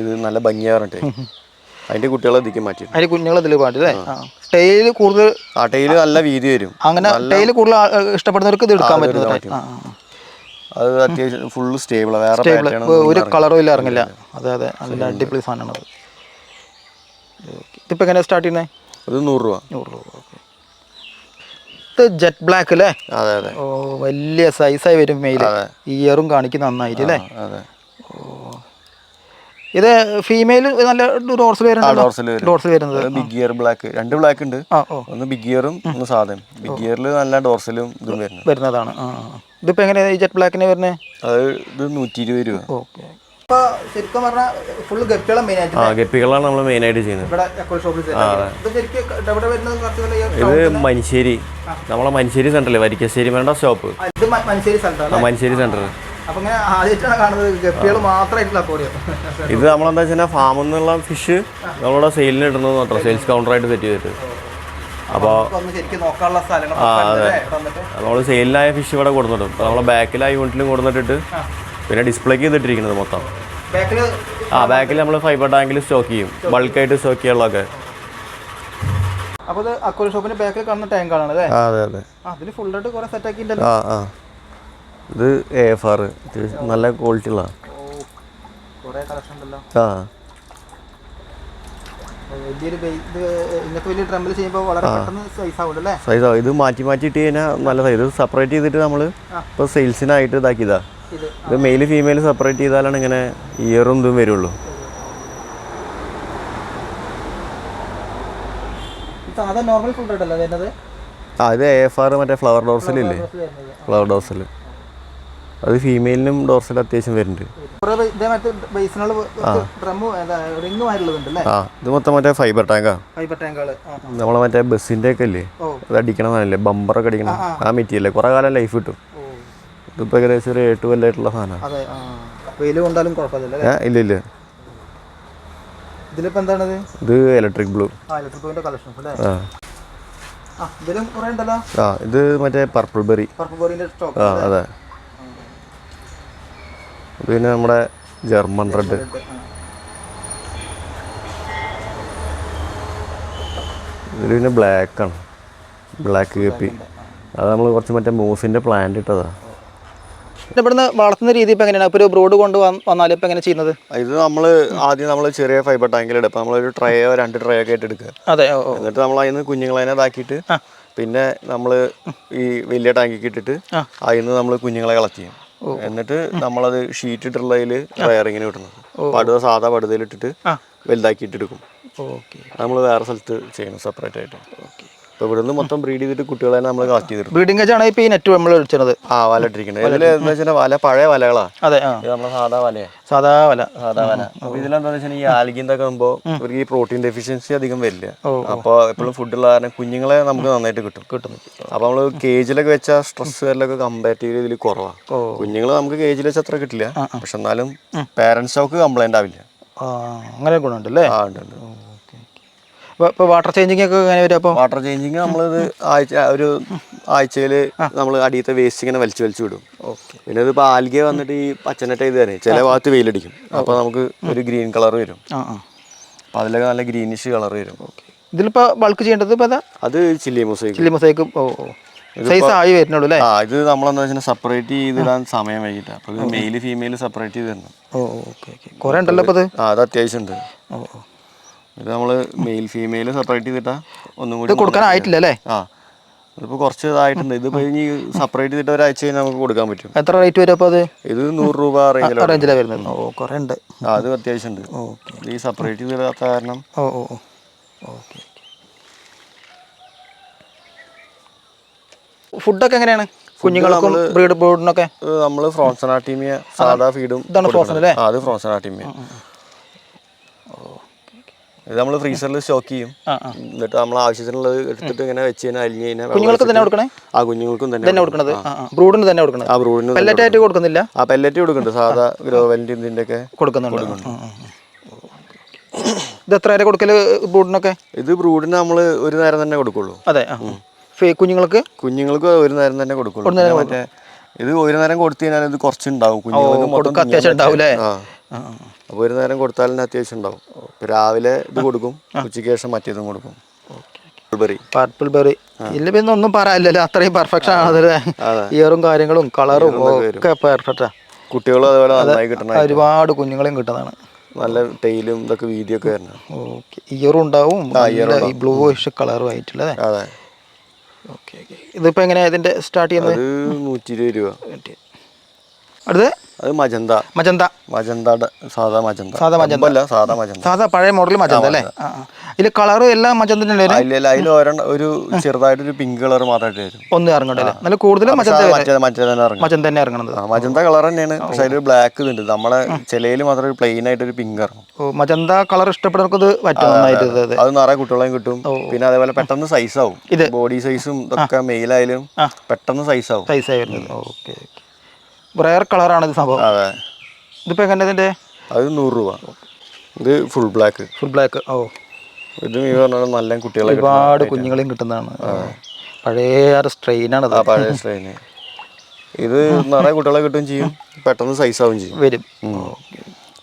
ഇത് നല്ല ഭംഗിയാ പറഞ്ഞിട്ട്. അതിന്റെ കുട്ടികളെ ഇതിക്ക് മാറ്റി അതിന്റെ കുഞ്ഞുങ്ങൾ ഇതിൽ മാറ്റി അല്ലേ? ആ. കൂടുതൽ ആ ടൈൽ നല്ല വീതി വരും. അങ്ങനെ ടെയിൽ കൂടുതൽ ഇഷ്ടപ്പെടുന്നവർക്ക് ഇത് എടുക്കാൻ ആ അത് അത്യാവശ്യം ഫുള്ള് സ്റ്റേബിൾ വേറെ ഒരു കളറും ഇല്ല ഇറങ്ങില്ല അതെ അതെ. നല്ല അടിപൊളി സാധനമാണ് ഇതിപ്പോൾ എങ്ങനെയാണ് സ്റ്റാർട്ട് ചെയ്യുന്നത് അത് നൂറ് രൂപ. നൂറ് രൂപ ഓക്കെ ഇത് ജെറ്റ് ബ്ലാക്ക് അല്ലേ? അതെ അതെ. ഓ വലിയ സൈസായി വരും മെയിൽ. ഇയറും കാണിക്കുന്ന നന്നായിട്ട് അല്ലേ? അതെ. ഇത് ഫീമെയിൽ നല്ല ഡോർസിൽ വരുന്നത് ഡോർസിൽ വരും വരുന്നത്. ബിഗ് ഗിയർ ബ്ലാക്ക് രണ്ട് ബ്ലാക്ക് ഉണ്ട്. ഒന്ന് ബിഗ് ഗിയറും ഒന്ന് സാധനം. ബിഗ് ഗിയറിൽ നല്ല ഡോർസിലും ഇതും വരുന്നത് വരുന്നതാണ്. ഇതിപ്പോ എങ്ങനെയാണ് ഈ ജെറ്റ് ബ്ലാക്കിന് വരുന്നത് അത് ഇത് നൂറ്റി ഇരുപത് രൂപ ഓക്കെ ഇപ്പോൾ ശരിക്കും പറഞ്ഞാൽ ഫുൾ മെയിൻ ആയിട്ട് ആ ഗപ്പികളാണ് നമ്മൾ മെയിൻ ആയിട്ട് ചെയ്യുന്നത്. ഇവിടെ എക്കോ ഷോപ്പിൽ ഇത് മനുശ്ശേരി നമ്മളെ മഞ്ചേരി സെന്ററിൽ വരിക്കശ്ശേരി വേണ്ട ഷോപ്പ് ഇത് മ- മഞ്ചേരി സ്ഥലത്താണ് ആ മഞ്ചേരി സെന്റർ അപ്പൊ ഇങ്ങനെ ആദ്യമായിട്ടാണ് കാണുന്നത്. ഗപ്പികൾ മാത്രമായിട്ടുള്ള അക്വോറിയം ഇത് നമ്മളെന്താ വെച്ചാൽ ഫാമിൽ നിന്നുള്ള ഫിഷ് നമ്മളിവിടെ സെയിലിന് ഇടുന്നത് മാത്രം സെയിൽസ് കൗണ്ടറായിട്ട് സെറ്റ് ചെയ്തിട്ട്. അപ്പോൾ നമ്മൾ സെയിലിനായ ഫിഷ് ഇവിടെ കൊടുത്തിട്ടും നമ്മളെ ബാക്കിലായ യൂണിറ്റിലും കൊടുത്തിട്ടിട്ട് പിന്നെ ഡിസ്പ്ലേക്ക് ചെയ്തിട്ടിരിക്കുന്നത് മൊത്തം. ആ ബാക്കിൽ നമ്മൾ ഫൈബർ ടാങ്കിൽ സ്റ്റോക്ക് ചെയ്യും. ബൾക്കായിട്ട് സ്റ്റോക്ക് ചെയ്യാനുള്ളതൊക്കെ. അപ്പോൾ ഇത് അക്വരി ഷോപ്പിന്റെ ബാക്കിൽ കാണുന്ന ടാങ്ക് ആണ് അല്ലേ അതെ അതെ. അതിൽ ഫുള്ളായിട്ട് കുറെ സെറ്റ് ആക്കിയിട്ടുണ്ടല്ലോ ആ ആ. ഇത് എ എഫ് ആർ നല്ല ക്വാളിറ്റി ഉള്ള ആ. സൈസ് ആവും. ഇത് മാറ്റി മാറ്റി ഇട്ട് കഴിഞ്ഞാൽ നല്ല സൈസ് സെപ്പറേറ്റ് ചെയ്തിട്ട് നമ്മൾ ഇപ്പോൾ സെയിൽസിനായിട്ട് ഇതാക്കിയതാ. ഇത് മെയിൽ ഫീമെയിൽ സെപ്പറേറ്റ് ചെയ്താലാണ് ഇങ്ങനെ ഇയറും ഇതും വരുള്ളൂ ആ ഇത് എ എഫ് ആർ മറ്റേ ഫ്ലവർ വരുന്നത്. ഫ്ലവർ ഡോർസൽ അത് ഫീമെയിലിനും ഡോർസൽ അത്യാവശ്യം വരുന്നുണ്ട്. ആ. ഇത് മൊത്തം മറ്റേ ഫൈബർ ടാങ്കാ നമ്മളെ മറ്റേ ബസ്സിന്റെ ഒക്കെ ഇല്ലേ? അത് അടിക്കണതല്ലേ ബമ്പറൊക്കെ അടിക്കണം ആ മെറ്റീരിയൽ കുറെ കാലം ലൈഫ് കിട്ടും. ഇതിപ്പോ ഏകദേശം ഒരു എട്ട് കൊല്ലായിട്ടുള്ള സാധനമാണ്. ഇല്ല ഇല്ല. ഇതിലിപ്പോൾ എന്താണത്? ഇത് ഇലക്ട്രിക് ബ്ലൂ ഇതിലും ആ ഇത് മറ്റേ പർപ്പിൾ ബെറി പർപ്പിൾ ബെറിന്റെ സ്റ്റോക്ക് അതെ. പിന്നെ നമ്മുടെ ജർമ്മൻ റെഡ് ഇതിൽ പിന്നെ ബ്ലാക്കാണ് ആണ്. Black guppy. അത് നമ്മൾ കുറച്ച് മറ്റേ മൂസിന്റെ പ്ലാന്റ് ഇട്ടതാണ് ഇവിടുന്ന് വളർത്തുന്ന രീതി ഇപ്പം എങ്ങനെയാണ്? ഇപ്പോൾ ഒരു ബ്രോഡ് കൊണ്ട് വന്നാലും ഇപ്പം എങ്ങനെ ചെയ്യുന്നത്? ഇത് നമ്മൾ ആദ്യം നമ്മൾ ചെറിയ ഫൈബർ ടാങ്കിൽ ഇടും. അപ്പോൾ നമ്മളൊരു ട്രേയോ രണ്ട് ട്രയോ ഒക്കെ ആയിട്ട് എടുക്കുക. അതെ എന്നിട്ട് നമ്മൾ അതിന് കുഞ്ഞുങ്ങളെ ഇതാക്കിയിട്ട് പിന്നെ നമ്മൾ ഈ വലിയ ടാങ്കിക്ക് ഇട്ടിട്ട്. അതിൽ നിന്ന് നമ്മൾ കുഞ്ഞുങ്ങളെ കളക്ട് ചെയ്യും. എന്നിട്ട് നമ്മളത് ഷീറ്റ് ഇട്ടുള്ളതിൽ റയറിങ്ങിന് കിട്ടുന്നത് പടുത സാധാ പടുതയിൽ ഇട്ടിട്ട്. വലുതാക്കിയിട്ട് എടുക്കും. ഓക്കെ. നമ്മൾ വേറെ സ്ഥലത്ത് ചെയ്യണം സെപ്പറേറ്റ് ആയിട്ട്. അപ്പോൾ ഇവിടുന്ന് മൊത്തം ബ്രീഡ് ചെയ്തിട്ട് കുട്ടികളെ നമ്മൾ കളക്ട് ചെയ്തിരുന്നു ബ്രീഡിംഗ് കേജ് ആണ് ഇപ്പോൾ ഈ നെറ്റ് നമ്മൾ വിളിച്ചത്. ആ വല ഇട്ടിരിക്കുന്നത് ഇതിൽ എന്താ വെച്ചാൽ വല പഴയ വലകളാ. അതെ നമ്മളെ സാധാ വല സാധാ വല. സാധാ വല. അപ്പോൾ ഇതിലെന്താ വെച്ചാൽ ഈ ആൽഗിന്റെ ഒക്കെ ആകുമ്പോൾ ഇവർക്ക് ഈ പ്രോട്ടീൻ ഡെഫിഷ്യൻസി അധികം വരില്ല. അപ്പോൾ എപ്പോഴും ഫുഡുള്ള കാരണം കുഞ്ഞുങ്ങളെ നമുക്ക് നന്നായിട്ട് കിട്ടും. കിട്ടും. അപ്പോൾ നമ്മൾ കേജിലൊക്കെ വെച്ച സ്ട്രെസ് വരലൊക്കെ കമ്പാരിറ്റീവ് ഇതിൽ കുറവാണ് കുഞ്ഞുങ്ങൾ നമുക്ക് കേജിൽ വെച്ച് അത്ര കിട്ടില്ല. പക്ഷെ എന്നാലും പേരൻസ് ഒക്കെ കംപ്ലൈന്റ് ആവില്ല. അങ്ങനെ ഗുണമുണ്ടല്ലേ ആ ഉണ്ട് ഉണ്ട്. ഇപ്പോൾ വാട്ടർ ചേഞ്ചിങ് ഒക്കെ എങ്ങനെ വരും അപ്പോൾ വാട്ടർ ചേഞ്ചിങ് നമ്മളിത് ആഴ്ച ഒരു ആഴ്ചയിൽ നമ്മൾ അടിയത്തെ വേസ്റ്റ് ഇങ്ങനെ വലിച്ചു വലിച്ചു വിടും പിന്നെ ഇതിപ്പോൾ ആൽഗെ വന്നിട്ട് ഈ പച്ചനട്ട ഇത് തന്നെ ചില ഭാഗത്ത് വെയിലടിക്കും. അപ്പോൾ നമുക്ക് ഒരു ഗ്രീൻ കളർ വരും. അപ്പോൾ അതിലൊക്കെ നല്ല ഗ്രീനിഷ് കളർ വരും. ഇതിലിപ്പോൾ ബൾക്ക് ചെയ്യേണ്ടത് ഇപ്പോൾ അതാ? അത് ചില്ലി മൊസൈക്ക് ചില്ലി മൊസൈക്കും ഓ ഓ. സൈസ് ആയി വരുന്നുള്ളൂ അല്ലേ? ആ ഇത് നമ്മളെന്താ വെച്ചാൽ സെപ്പറേറ്റ് ചെയ്തിടാൻ സമയം വൈകിട്ട്. അപ്പോൾ ഇത് മെയിൽ ഫീമെയിൽ സെപ്പറേറ്റ് ചെയ്ത് തരണം. ഓ ഓക്കെ ഓക്കെ. കുറേ ഉണ്ടല്ലോ ഇത്? ആ അത് അത്യാവശ്യം ഉണ്ട് ഓ ഓ. ഇത് നമ്മൾ മെയിൽ ഫീമെയിൽ സെപ്പറേറ്റ് ചെയ്തിട്ടാ ഒന്നും കൂടി കൊടുക്കാനായിട്ടില്ല അല്ലേ? ആ. ഇതിപ്പോൾ കുറച്ച് ഇതായിട്ടുണ്ട്. ഇതിപ്പോൾ ഇനി സെപ്പറേറ്റ് ചെയ്തിട്ട് ഒരാഴ്ച കഴിഞ്ഞ് നമുക്ക് കൊടുക്കാൻ പറ്റും. എത്ര റേറ്റ് വരും അപ്പോൾ അത്? ഇത് നൂറ് രൂപ റേഞ്ചിലാണ് റേഞ്ചിലാണ് വരുന്നത്. ഓ കുറേ ഉണ്ട്. ആ അത് അത്യാവശ്യം ഉണ്ട്. ഇത് ഈ സെപ്പറേറ്റ് ചെയ്തിടാത്ത കാരണം ഓ ഓ ഓക്കെ ഫുഡൊക്കെ എങ്ങനെയാണ്? കുഞ്ഞുങ്ങൾക്കും ബ്രീഡ് ബോർഡിനൊക്കെ നമ്മൾ ഫ്രോൺസനാട്ടീമിയ സാധാ ഫീഡും ഇതാണ് frozen അല്ലേ? അത് ഫ്രോൺസനാട്ടീമിയ ഇത് നമ്മൾ ഫ്രീസറിൽ സ്റ്റോക്ക് ചെയ്യും. എന്നിട്ട് നമ്മൾ ആവശ്യത്തിനുള്ളത് എടുത്തിട്ട് ഇങ്ങനെ വെച്ച് കഴിഞ്ഞാൽ അലിഞ്ഞ് കഴിഞ്ഞാൽ കുഞ്ഞുങ്ങൾക്ക് തന്നെ കൊടുക്കണേ? ആ കുഞ്ഞുങ്ങൾക്കും തന്നെ കൊടുക്കണത്. ബ്രൂഡിന് തന്നെ കൊടുക്കണത്. ആ ബ്രൂഡിന് പെല്ലറ്റ് ആയിട്ട് കൊടുക്കുന്നില്ല? ആ പെല്ലറ്റ് കൊടുക്കുന്നുണ്ട്. സാധാ ഗ്രോവലിന്റെ ഇതിന്റെ ഒക്കെ കൊടുക്കുന്നുണ്ട്. ഇത് എത്ര വരെ കൊടുക്കൽ ബ്രൂഡിനൊക്കെ? ഇത് ബ്രൂഡിന് നമ്മൾ ഒരു നേരം തന്നെ കൊടുക്കുള്ളൂ. അതെ കുഞ്ഞുങ്ങൾക്ക്? കുഞ്ഞുങ്ങൾക്ക് ഒരു നേരം തന്നെ കൊടുക്കുള്ളൂ. മറ്റേ ഇത് ഒരു നേരം കൊടുത്തു കഴിഞ്ഞാൽ ഇത് കുറച്ചുണ്ടാവും. കുഞ്ഞുങ്ങൾക്ക് അത്യാവശ്യം ആ. അപ്പോൾ ഒരു നേരം കൊടുത്താൽ തന്നെ അത്യാവശ്യം ഉണ്ടാവും. രാവിലെ ഇത് കൊടുക്കും ഉച്ചയ്ക്ക് ശേഷം മറ്റേതും കൊടുക്കും. പർപ്പിൾ ബെറി ഇല്ല പിന്നെ ഒന്നും പറയാനില്ലല്ലോ. അത്രയും പെർഫെക്ഷൻ ആണ്. ഇയറും കാര്യങ്ങളും കളറും ഒക്കെ പെർഫെക്റ്റാ കുട്ടികളും അതുപോലെ നന്നായി കിട്ടണം ഒരുപാട് കുഞ്ഞുങ്ങളെയും കിട്ടുന്നതാണ്. നല്ല ടെയിലും ഇതൊക്കെ വീതിയൊക്കെ വരുന്നത്. ഓക്കെ. ഇയറും ഉണ്ടാവും. ഈ ബ്ലൂ കളറും ആയിട്ടുള്ളത് അതെ. Okay okay. ഇതിപ്പോൾ എങ്ങനെയാ ഇതിന്റെ സ്റ്റാർട്ട് ചെയ്യുന്നത്? നൂറ്റി ഇരുപത് രൂപ. അടുത്ത് അത് മജന്ത. മജന്ത. മജന്തയുടെ സാധാ മജന്ത. സാധാ മജന്ത. അല്ല സാധാ മജന്ത. സാധാ പഴയ മോഡൽ മജന്ത അല്ലേ. ഇതിൽ കളറ് എല്ലാം മജന്ത തന്നെ വരും അതിൽ ഒരു ചെറുതായിട്ട് ഒരു പിങ്ക് കളർ മാത്രമായിട്ട് വരും. ഒന്ന് ഇറങ്ങട്ടെ നല്ല കൂടുതലും മജന്ത തന്നെ ഇറങ്ങും. മജന്ത കളർ തന്നെയാണ്. പക്ഷെ അതിൽ ബ്ലാക്ക് ഇതുണ്ട്. നമ്മളെ ചിലയിൽ മാത്രം ഒരു പ്ലെയിൻ ആയിട്ട് ഒരു പിങ്ക് ഇറങ്ങും മജന്ത കളർ ഇഷ്ടപ്പെടുന്നവർക്ക് ഇത് പറ്റും. അത് നിറയെ കുട്ടികളെയും കിട്ടും. പിന്നെ അതേപോലെ പെട്ടെന്ന് സൈസ് ആവും. ബോഡി സൈസും ഇതൊക്കെ മെയിലായാലും പെട്ടെന്ന് സൈസ് ആവും. സൈസ് വരുന്നത്. Okay okay. റയർ കളറാണ് ഇത് സംഭവം. അതെ. ഇതിപ്പോൾ എങ്ങനെ ഇതിന്റെ? അത് നൂറ് രൂപ. ഇത് ഫുൾ ബ്ലാക്ക് ഫുൾ ബ്ലാക്ക് ഓ. ഇത് ഈ പറഞ്ഞ നല്ല കുട്ടികളെ ഒരുപാട് കുഞ്ഞുങ്ങളെയും കിട്ടുന്നതാണ്. പഴയ ഒരു സ്ട്രെയിനാണ് പഴയ സ്ട്രെയിൻ ഇത് നിറയെ കുട്ടികളെ കിട്ടും ചെയ്യും. പെട്ടെന്ന് സൈസ് ആവും ചെയ്യും. വരും.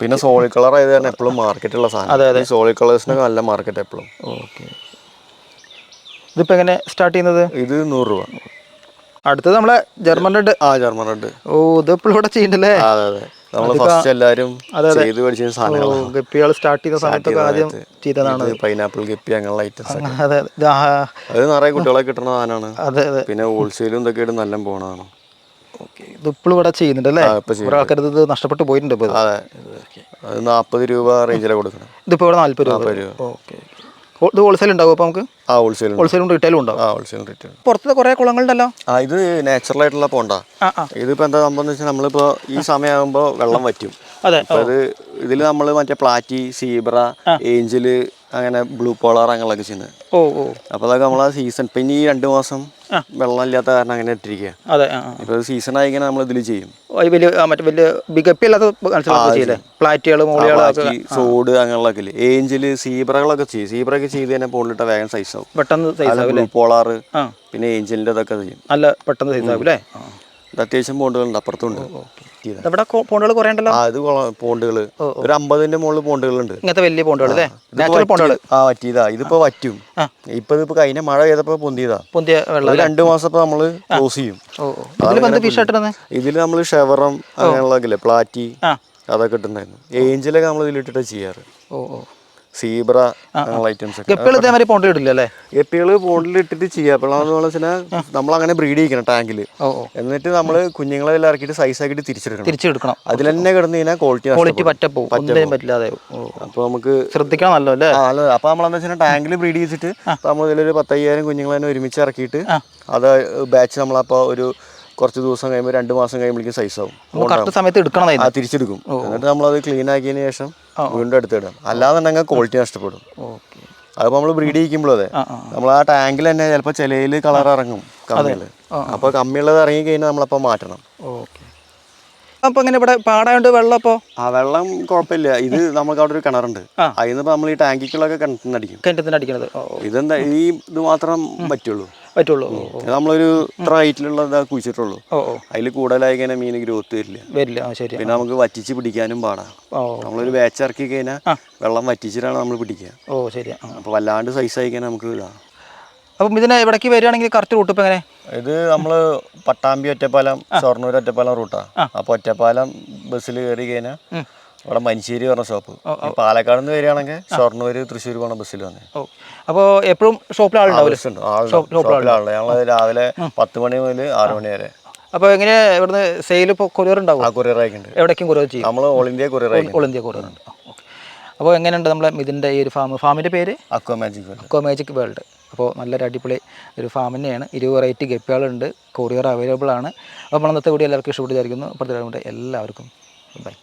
പിന്നെ സോളിഡ് കളർ ആയത് കാരണം എപ്പോഴും മാർക്കറ്റുള്ള സാധനം. അതെ അതെ. സോളിഡ് കളേഴ്സിനൊക്കെ നല്ല മാർക്കറ്റ് എപ്പോഴും ഓക്കെ. ഇതിപ്പോൾ എങ്ങനെ സ്റ്റാർട്ട് ചെയ്യുന്നത്? ഇത് നൂറ് രൂപ. അടുത്തത് നമ്മളെ ജർമ്മൻ റെഡ് ആ ജർമ്മൻ റെഡ് ഓ ഇതിപ്പോൾ ഇവിടെ ചെയ്യണ്ടല്ലേ? അതെ അതെ. നമ്മൾ ഫസ്റ്റ് എല്ലാരും ചെയ്ത് പഠിച്ച സാധനങ്ങളാണ് ഗപ്പികൾ സ്റ്റാർട്ട് ചെയ്ത സമയത്തൊക്കെ ആദ്യം ചെയ്തതാണ്. പൈനാപ്പിൾ ഗപ്പി അങ്ങനെയുള്ള ഐറ്റംസ് ആണ് അതെ അതെ. ഇത് നിറയെ കുട്ടികളെ കിട്ടുന്ന സാധനമാണ്. അതെ അതെ. പിന്നെ ഹോൾസെയിലും ഇതൊക്കെ ആയിട്ട് നല്ല പോണതാണ് ഓക്കേ ഇതിപ്പോൾ ഇവിടെ ചെയ്യുന്നുണ്ട് അല്ലേ ഇപ്പൊ കുറേ ആൾക്കാർ ഇത് നഷ്ടപ്പെട്ടു പോയിട്ടുണ്ട് ഇപ്പോൾ ഇത്. അതെ അത് നാൽപ്പത് രൂപ റേഞ്ചിലാണ് കൊടുക്കണം. ഇതിപ്പോൾ ഇവിടെ നാൽപ്പത് രൂപ. ഓക്കെ. ഇത് ഹോൾസെയിൽ ഉണ്ടാവും അപ്പോൾ നമുക്ക്? ആ ഹോൾസെയിൽ ഹോൾസെയിലും റീറ്റെയിലും ഉണ്ടാവും. ആ ഹോൾസെയിൽ റേറ്റ് പുറത്ത് കുറേ കുളങ്ങളുണ്ടല്ലോ? ആ ഇത് നാച്ചുറൽ ആയിട്ടുള്ള പോണ്ടാ. ആ ആ. ഇതിപ്പോ എന്താ സംഭവം എന്ന് വെച്ചാൽ നമ്മളിപ്പോ ഈ സമയമാകുമ്പോ വെള്ളം വറ്റും. അതെ അത് ഇത് ഇതിൽ നമ്മൾ മറ്റേ പ്ലാറ്റി സീബ്ര ഏഞ്ചൽ അങ്ങനെ ബ്ലൂ പോളാർ അങ്ങനെയൊക്കെ ചെയ്യുന്നത്. ഓ ഓ. അപ്പോൾ അതൊക്കെ നമ്മളാ സീസൺ പിന്നെ ഈ രണ്ട് മാസം വെള്ളം ഇല്ലാത്ത കാരണം അങ്ങനെ ഇട്ടിരിക്കുക അതെ. ഇപ്പോൾ സീസൺ ആയിങ്ങനെ നമ്മൾ ഇതിൽ ചെയ്യും. വലിയ മറ്റേ വലിയ ബിഗപ്പി അല്ലാത്ത മനസ്സിലാക്കുക ചെയ്യില്ലേ? പ്ലാറ്റുകൾ മോളികൾ സോഡ് അങ്ങനെയുള്ളതൊക്കെ ഇല്ലേ ഏഞ്ചൽ സീബ്രകളൊക്കെ ചെയ്യും. സീബ്രയൊക്കെ ചെയ്ത് തന്നെ പോളിട്ട വേഗം സൈസ് ആവും. പെട്ടെന്ന് സൈസ് ആവും പോളാറ് പോളാർ പിന്നെ ഏഞ്ചലിന്റെ അതൊക്കെ ചെയ്യും. നല്ല പെട്ടെന്ന് സൈസ് ആവും അല്ലേ? അത്യാവശ്യം പോണ്ടുകളുണ്ട് അപ്പുറത്തുണ്ട്. ഇവിടെ പോണ്ടുകൾ കുറേ ഉണ്ടല്ലോ പോണ്ടുകൾ ഒരു അമ്പതിന്റെ മുകളിൽ പോണ്ടുകളുണ്ട്. ഇങ്ങനത്തെ വലിയ പോണ്ടുകൾ അല്ലേ? നാച്ചുറൽ പോണ്ടുകൾ. ആ വറ്റിയതാ. ഇതിപ്പോ വറ്റും. ഇപ്പൊ ഇതിപ്പോ കഴിഞ്ഞ മഴ പെയ്തപ്പോ പൊന്തിയതാ. പൊന്തിയ വെള്ളം രണ്ട് മാസം ഇപ്പൊ നമ്മൾ ക്ലോസ് ചെയ്യും. ഇതിൽ നമ്മൾ ഷെവറം അങ്ങനെയുള്ള പ്ലാറ്റി അതൊക്കെ ഇട്ടുണ്ടായിരുന്നു ഏഞ്ചലൊക്കെ നമ്മൾ ഇതിലിട്ടിട്ട് ചെയ്യാറ്. ഓ ഓ. സീബ്ര ഐറ്റംസ് ഗപ്പികൾ ഇതേമാതിരി പോണ്ടിൽ ഇടില്ല അല്ലേ പോണ്ടിൽ ഇട്ടിട്ട് വെച്ചാൽ നമ്മൾ അങ്ങനെ ബ്രീഡ് ചെയ്യണം ടാങ്കിൽ എന്നിട്ട് നമ്മൾ കുഞ്ഞുങ്ങളെ എല്ലാം ഇറക്കിയിട്ട് സൈസ് ആക്കിട്ട് തിരിച്ചെടുക്കണം. തിരിച്ചെടുക്കണം. അതിൽ തന്നെ കിടന്നു കഴിഞ്ഞാൽ ക്വാളിറ്റി ക്വാളിറ്റി പറ്റ പോവും ഒന്നിനും പറ്റില്ലാതെ അപ്പോൾ നമുക്ക് ശ്രദ്ധിക്കണം നല്ലോ അല്ലേ? അപ്പൊ നമ്മളെന്താ വെച്ചാൽ ടാങ്കിൽ ബ്രീഡ് ചെയ്തിട്ട് നമ്മൾ ഇതിലൊരു പത്തയ്യായിരം കുഞ്ഞുങ്ങളെ തന്നെ ഒരുമിച്ച് ഇറക്കിയിട്ട് അത് ബാച്ച് നമ്മളപ്പോൾ ഒരു കുറച്ച് ദിവസം കഴിയുമ്പോൾ രണ്ട് മാസം കഴിയുമ്പോഴേക്കും സൈസ് ആവും. കറക്റ്റ് സമയത്ത് എടുക്കണം തിരിച്ചെടുക്കും. എന്നിട്ട് നമ്മളത് ക്ലീൻ ആക്കിയതിന് ശേഷം വീണ്ടും എടുത്തിടും അല്ലാന്നുണ്ടെങ്കിൽ ക്വാളിറ്റി നഷ്ടപ്പെടും. അതിപ്പോൾ നമ്മൾ ബ്രീഡ് ചെയ്യിക്കുമ്പോഴേ അതെ. നമ്മൾ ആ. ടാങ്കിൽ തന്നെ ചിലപ്പോൾ ചിലയിൽ കളർ ഇറങ്ങും കമ്മിയിൽ അപ്പോൾ കമ്മിയുള്ളത് ഇറങ്ങി കഴിഞ്ഞാൽ നമ്മളപ്പോൾ മാറ്റണം. ഓക്കെ. ഇങ്ങനെ ഇവിടെ പാടായോണ്ട് വെള്ളം അപ്പോ? ആ വെള്ളം കുഴപ്പമില്ല ഇത് നമുക്ക് അവിടെ ഒരു കിണറുണ്ട്. അതിന് നമ്മൾ ഈ ടാങ്കിക്കുള്ളൊക്കെ കിണറ്റിന് അടിക്കും കിണറ്റിന്ന് അടിക്കണത്. ഇതെന്താ ഈ ഇത് മാത്രം പറ്റുള്ളൂ. പറ്റുള്ളൂ. നമ്മളൊരു ഇത്ര ഹൈറ്റിലുള്ള ഇതാ കുഴിച്ചിട്ടുള്ളൂ. അതിൽ കൂടുതലായി കഴിഞ്ഞാൽ മീൻ ഗ്രോത്ത് വരില്ല. വരില്ല. ശരി പിന്നെ നമുക്ക് വറ്റിച്ച് പിടിക്കാനും പാടാ. നമ്മളൊരു ബാച്ച് ഇറക്കി കഴിഞ്ഞാൽ വെള്ളം വറ്റിച്ചിട്ടാണ് നമ്മൾ പിടിക്കുക. ഓ ശരി അപ്പൊ അപ്പോൾ വല്ലാണ്ട് സൈസ് ആയി കഴിഞ്ഞാൽ നമുക്ക് ഇതാണ് അപ്പം ഇതിനെ ഇവിടേക്ക് വരികയാണെങ്കിൽ കറക്റ്റ് റൂട്ട് ഇപ്പം എങ്ങനെ? ഇത് നമ്മൾ പട്ടാമ്പി ഒറ്റപ്പാലം ഷൊർണൂർ ഒറ്റപ്പാലം റൂട്ടാണ് അപ്പോൾ ഒറ്റപ്പാലം ബസ്സിൽ കയറി കഴിഞ്ഞാൽ ഇവിടെ മഞ്ചേരി പറഞ്ഞ ഷോപ്പ്. പാലക്കാട് നിന്ന് വരികയാണെങ്കിൽ ഷൊർണൂർ തൃശ്ശൂർ പോണ ബസ്സിൽ വന്നേ. അപ്പോൾ എപ്പോഴും ഷോപ്പിൽ ആളുണ്ടാവില്ല ഞങ്ങൾ രാവിലെ പത്ത് മണി മുതൽ ആറ് മണി വരെ. അപ്പോൾ എങ്ങനെ ഇവിടുന്ന് സെയിൽ ഇപ്പോൾ കൊറിയർ ഉണ്ടാവും? കൊറിയർ അയക്കുന്നുണ്ട് എവിടേക്കും കൊറിയർ ചെയ്യും? നമ്മൾ all India courier all India courier ഉണ്ട്. അപ്പോൾ എങ്ങനെയുണ്ട് നമ്മളെ ഇതിന്റെ ഈ ഒരു ഫാം? ഫാമിന്റെ പേര്? Aqua magic world. Aqua magic world. അപ്പോൾ നല്ലൊരു അടിപൊളി ഒരു ഫാം തന്നെയാണ്. ഇരുപത് വെറൈറ്റി ഗപ്പികളുണ്ട്. കൊറിയർ അവൈലബിൾ ആണ്. അപ്പോൾ നമ്മൾ അന്നത്തെ കൂടി എല്ലാവർക്കും ഇഷ്ടപ്പെട്ട് വിചാരിക്കുന്നു. അപ്പോൾ എല്ലാവർക്കും. ബൈ.